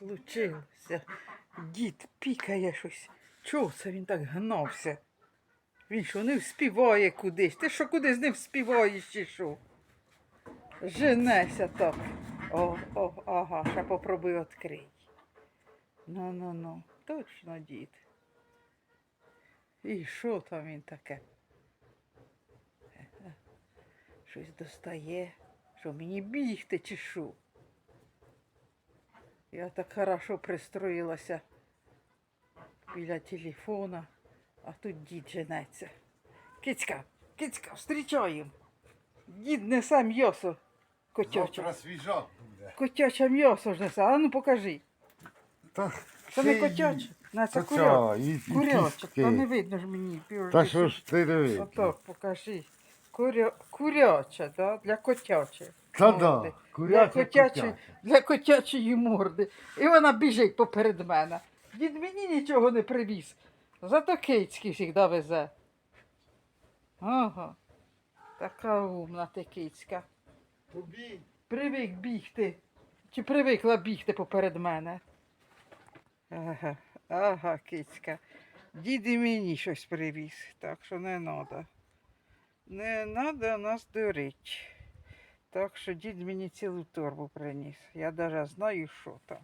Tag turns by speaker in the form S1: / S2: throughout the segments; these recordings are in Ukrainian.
S1: случилося? Дід пікає щось. Чого це він так гнався? Він що не вспіває кудись? Ти що кудись не вспіваєш чи що? Женеся так. О, о, ага, ще попробуй відкрий. Ну, ну, ну, точно дід. І що там він таке? Щось достає. Що мені бігти чи що? Я так хорошо пристроїлася біля телефона, а тут дід женеться. Кицька, кицька, встрічаємо. Дід несе м'ясо котяче.
S2: Завтра свіжак буде.
S1: Котяче м'ясо ж несе. А ну покажи.
S2: Та,
S1: Це не котяче. На, це
S2: Та
S1: куряче. Куряче. Та не видно ж мені.
S2: Та що ж ти дивись?
S1: Отак, покажи. Куря... Куряче, да? для котяче.
S2: Та да,
S1: морди. Для,
S2: куряче,
S1: котячої, для котячої морди. І вона біжить поперед мене. Дід мені нічого не привіз. Зато кицьки завжди везе. Ага. Така умна ти кицька. Привик бігти. Чи привикла бігти поперед мене? Ага, ага, кицька. Дід і мені щось привіз, так що не треба. Не треба нас дурити. Так що дід мені цілу торбу приніс. Я навіть знаю, що там.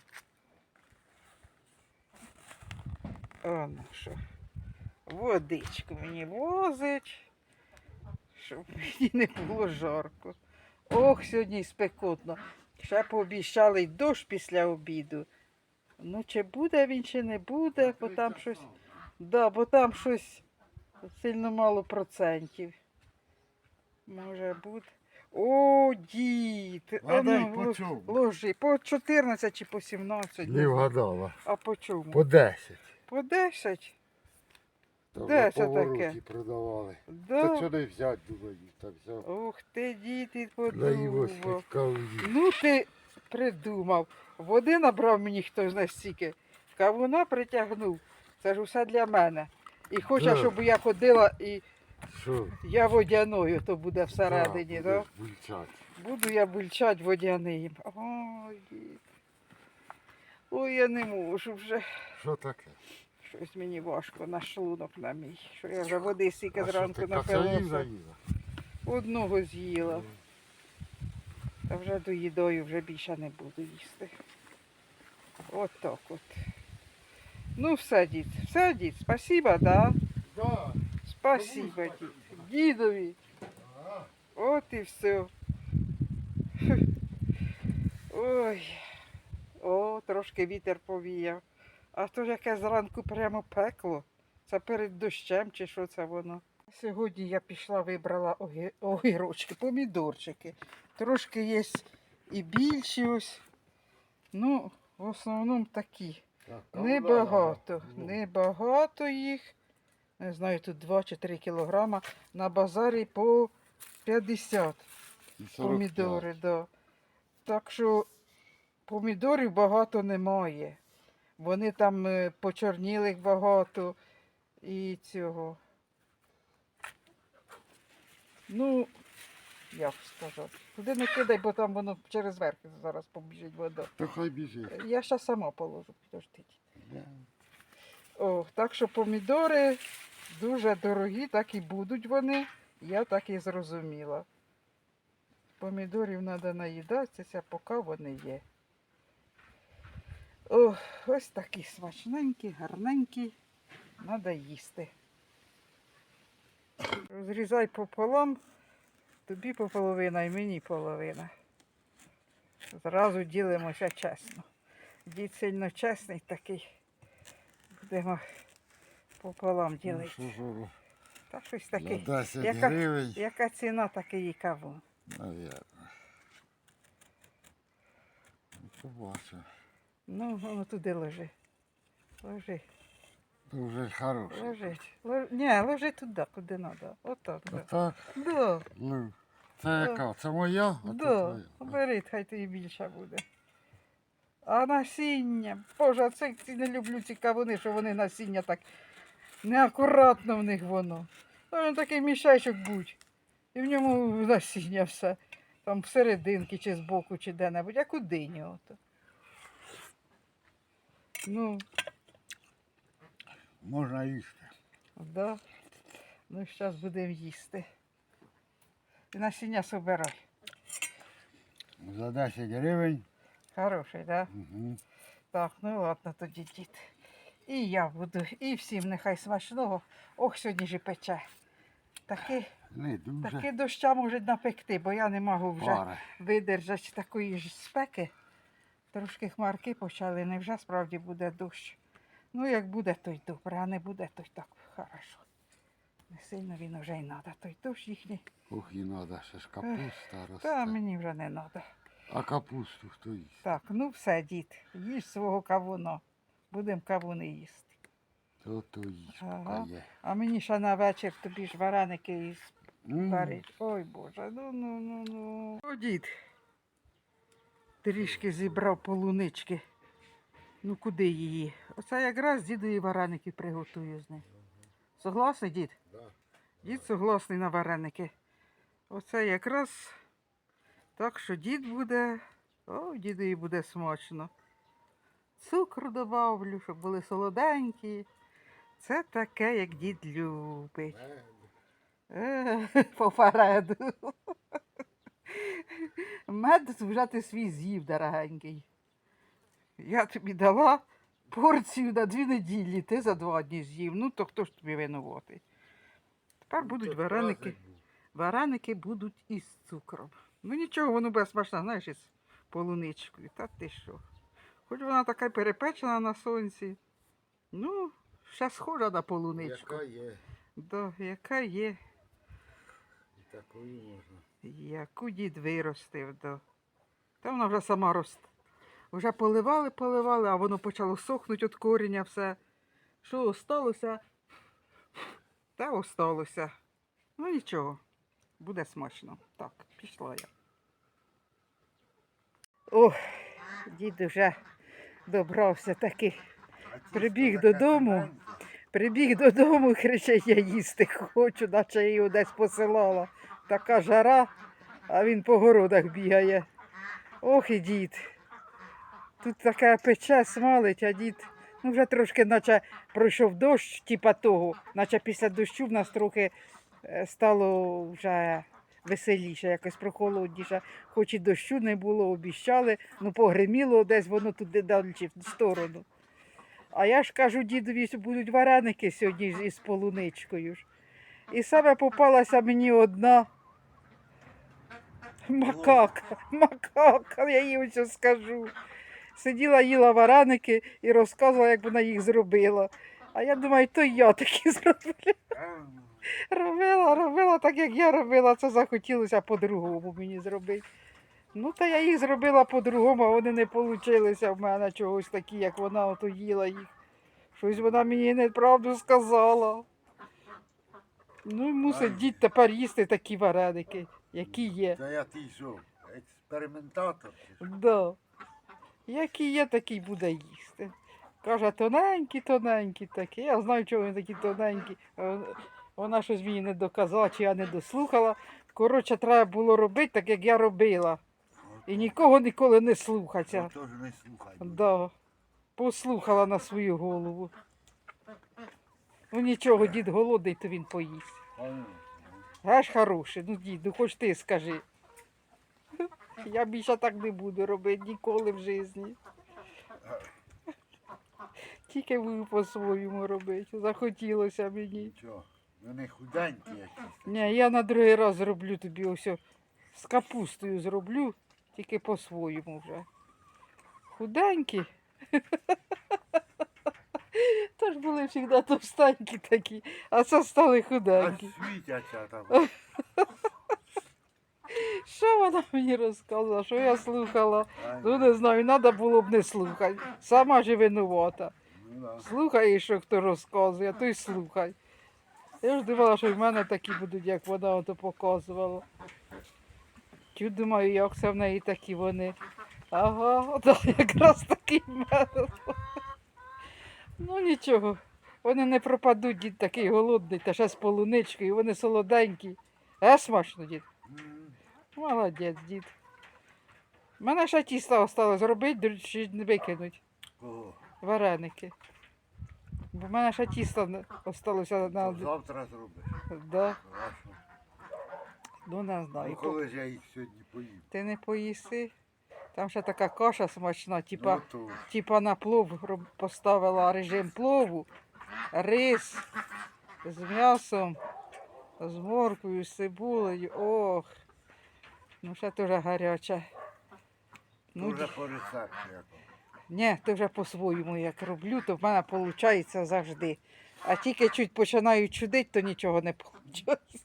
S1: О, ну що. Водичку мені возить, щоб мені не було жарко. Ох, сьогодні спекотно. Ще пообіцяли й дощ після обіду. Ну, чи буде він, чи не буде, бо там щось. Да, бо там щось сильно мало процентів. Може бути. О, дід! А
S2: Гадай,
S1: ну,
S2: по
S1: ло-
S2: чому?
S1: Ложи, по 14 чи по 17.
S2: не вгадала.
S1: А по чому?
S2: По 10.
S1: По 10?
S2: Та
S1: Де
S2: в
S1: це
S2: повороті
S1: таке?
S2: продавали.
S1: Да.
S2: Та не взяти, думаю, так взяв.
S1: Ух ти, дід, і
S2: Для його
S1: подумав. Ну ти придумав. Води набрав мені хтось настільки. Кавуна притягнув. Це ж усе для мене. І хоче,
S2: Да.
S1: щоб я ходила і
S2: Що?
S1: я водяною, то буде всередині,
S2: Да,
S1: так?
S2: будеш бульчати.
S1: Буду я бульчать водяним. Ой. Ой, я не можу вже.
S2: Що таке?
S1: Щось мені важко на шлунок на мій. Що я вже води стільки
S2: А що
S1: зранку
S2: ти кацаїв
S1: напилася.
S2: заїла?
S1: Одного з'їла. Та вже доїдою вже більше не буду їсти. От так от. Ну, все, дід, все, дід, спасибо, да?
S2: Да.
S1: Спасибо, Дідові. От і все. Ой. О, трошки вітер повіяв. А то ж яке зранку прямо пекло. Це перед дощем чи що це воно? Сьогодні я пішла, вибрала огірочки, помідорчики. Трошки є і більші ось. Ну, в основному такі. Небагато. Небагато їх. Не знаю, тут 2 чи 3 кілограма. На базарі по 50
S2: і 45.
S1: помідори. Да. Так що помідорів багато немає. Вони там е, почорнілих багато і цього. Ну, як сказати. Туди не кидай, бо там воно через верх зараз побіжить вода.
S2: То хай біжить.
S1: Я ще сама положу, підождіть.
S2: Да.
S1: О, так що помідори дуже дорогі, так і будуть вони. Я так і зрозуміла. Помідорів треба наїдатися, поки вони є. О, ось такі смачненькі, гарненькі. Треба їсти. Розрізай пополам, тобі по половина і мені половина. Зразу ділимося чесно. Дід сильно чесний такий. Будемо пополам
S2: Ну, що ж
S1: Та щось
S2: на
S1: таке.
S2: 10
S1: Яка-
S2: гривень,
S1: Яка ціна такий кавун?
S2: навірно. Ну, Побачу.
S1: Ну, воно туди ложи. Ложи,
S2: Дуже хороший.
S1: ложи. Лож... Ні, ложи туди, куди треба. Отак. Да.
S2: Отак,
S1: Да,
S2: ну, це яка? Це моя? А це
S1: да.
S2: твоя.
S1: Бери, хай тобі більше буде. А насіння. Боже, це не люблю ці кавуни, що вони насіння так неакуратно в них воно. Воно такий мішечок будь. І в ньому насіння все. Там всерединки чи збоку, чи де-небудь, як у дині ото. Ну,
S2: Можна їсти.
S1: да. Ну, зараз будемо їсти. Ти насіння собирай.
S2: За 10 гривень.
S1: Хороший, так? Да?
S2: Угу.
S1: Так, ну ладно тоді, дід. І я буду, і всім нехай смачного. Ох, сьогодні ж пече. Таки,
S2: Не дуже.
S1: таки доща можуть напекти, бо я не можу вже
S2: Пара.
S1: видержати такої ж спеки. Трошки хмарки почали, невже справді буде дощ. Ну, як буде, то й добре, а не буде, то й так хорошо. Не сильно він вже й треба, той дощ їхній.
S2: Ох, і надо, ще ж капуста росте.
S1: Та мені вже не треба.
S2: А капусту хто їсть?
S1: Так, ну все, дід, їж свого кавуна. Будемо кавуни їсти.
S2: То то їсть,
S1: Ага.
S2: поки є.
S1: А мені ще на вечір тобі ж вареники із
S2: М,
S1: Париж. Ой Боже, ну ну ну ну. О, дід. Трішки зібрав полунички. Ну куди її? Оце якраз дідові вареники приготую з них. Согласний, дід?
S2: Да.
S1: Дід согласний на вареники. Оце якраз так, що дід буде. О, дідові буде смачно. Цукру добавлю, щоб були солоденькі. Це таке, як дід любить. Е, Попереду. Мед вже ти свій з'їв, дорогенький. Я тобі дала порцію на дві неділі, ти за два дні з'їв. Ну, то хто ж тобі винуватий? Тепер будуть вареники. Вареники будуть із цукром. Ну нічого, воно буде смачно, знаєш, із полуничкою. Та ти що? Хоч вона така перепечена на сонці. Ну, ще схожа на полуничку.
S2: Яка є,
S1: Да, яка є,
S2: і такою можна.
S1: яку дід виростив, да. Та вона вже сама росте. Вже поливали, поливали, а воно почало сохнути від коріння все. Що осталося? Та осталося. Ну нічого, буде смачно. Так, пішла я. Ох, дід вже добрався таки. Прибіг додому. Прибіг додому, кричить, я їсти хочу, наче я його десь посилала. Така жара, а він по городах бігає. Ох і дід. Тут таке пече, смалить, а дід, ну вже трошки, наче пройшов дощ, типа того, наче після дощу в нас трохи е, стало вже веселіше, якось прохолодніше. Хоч і дощу не було, обіщали, ну погриміло десь воно туди далі в сторону. А я ж кажу, дідові, що будуть вареники сьогодні із полуничкою. ж. І саме попалася мені одна макака, макака, я їй ось скажу. Сиділа, їла вареники і розказувала, як вона їх зробила. А я думаю, то я такі зробила. Робила, робила так, як я робила, це захотілося по-другому мені зробити. Ну, та я їх зробила по-другому, а вони не вийшли в мене чогось такі, як вона ото їла їх. Щось вона мені неправду сказала. Ну, мусить дід тепер їсти такі вареники, які є.
S2: Та я ти що, експериментатор?
S1: Да. Які є, такий буде їсти. Каже, тоненькі, тоненькі такі. Я знаю, чого вони такі тоненькі. Вона щось мені не доказала, чи я не дослухала. Коротше, треба було робити так, як я робила. І нікого ніколи не слухатися.
S2: Теж не слухай.
S1: Да. Послухала на свою голову. Ну нічого, дід голодний, то він поїсть. Гаш хороший, ну дід, ну хоч ти скажи. Я більше так не буду робити ніколи в житті. Тільки буду по-своєму робити. Захотілося мені.
S2: Вони худенькі якісь.
S1: Ні, я на другий раз зроблю тобі ось з капустою зроблю, тільки по-своєму вже. Худенькі. Тож були завжди товстенькі такі, а це стали
S2: А
S1: худенькі.
S2: світяться там.
S1: Що вона мені розказала, що я слухала?
S2: Ай,
S1: Ну не знаю, треба було б не слухати. Сама ж і винувата.
S2: ну да.
S1: Слухай, що хто розказує, то й слухай. Я ж думала, що в мене такі будуть, як вона ото показувала. Чу думаю, як це в неї такі вони. Ага, так, якраз такий в мене. Ну нічого, вони не пропадуть, дід такий голодний, та ще з полуничкою, вони солоденькі. Е, смачно, дід. Молодець, дід. У мене ще тіста осталось зробити, чи не викинуть. Вареники. Бо в мене ще тісто не- осталося на.
S2: Завтра зробиш.
S1: Да,
S2: Хорошо.
S1: ну не
S2: Ну, коли ж я їх сьогодні поїм.
S1: Ти не поїси. Там ще така каша смачна, типа,
S2: Ну, то
S1: типа на плов роб- поставила режим плову, рис з м'ясом, з морквою, з цибулею. Ох. Ну ще дуже гаряче. Ну,
S2: дуже по рецепту якому.
S1: Ні, то вже по-своєму як роблю, то в мене виходить завжди. А тільки чуть починаю чудити, то нічого не виходить.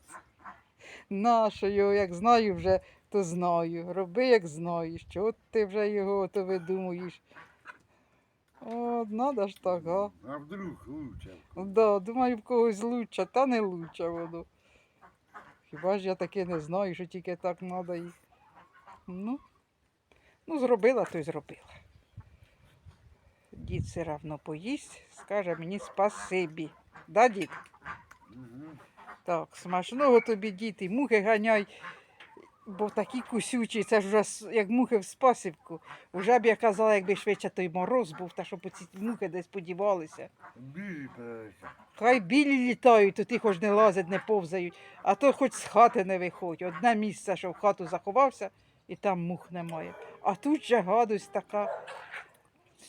S1: Нащо його, як знаю вже, то знаю. Роби, як знаєш. Чого ти вже його то видумуєш? О, надо ж так, а?
S2: А вдруг лучше.
S1: Да, думаю, в когось лучше, та не лучше воно. Хіба ж я таке не знаю, що тільки так треба їх. Ну, ну, зробила, то й зробила. Дід все равно поїсть, скаже мені спасибі. Да, дід?
S2: Угу.
S1: Так, смачного тобі, дід, і мухи ганяй, бо такі кусючі, це ж вже як мухи в спасівку. Уже б я казала, якби швидше той мороз був, та щоб ці мухи десь подівалися.
S2: Білі.
S1: Хай білі літають, то ті хоч не лазять, не повзають, а то хоч з хати не виходь. Одне місце, що в хату заховався, і там мух немає. А тут же гадость така.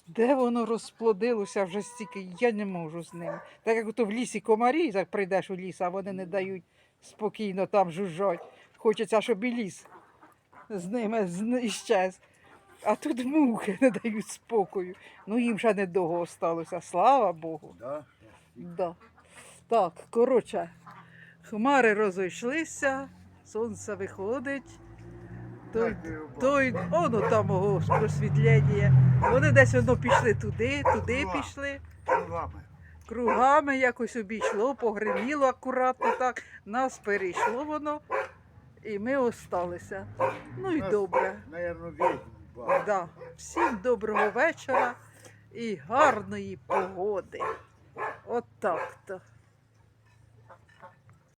S1: Де воно розплодилося вже стільки, я не можу з ними. Так як ото в лісі комарі, як прийдеш у ліс, а вони не дають спокійно там жужжать. Хочеться, щоб і ліс з ними іщез. А тут мухи не дають спокою. Ну їм ще недовго осталося, слава Богу.
S2: Да?
S1: Да. Так, коротше, хмари розійшлися, сонце виходить. Той, той, оно там ого, просвітлення. Вони десь воно пішли туди, туди пішли.
S2: Кругами.
S1: Кругами якось обійшло, погриміло акуратно так, нас перейшло воно, і ми осталися. Ну і добре. Да. Всім доброго вечора і гарної погоди. От так то.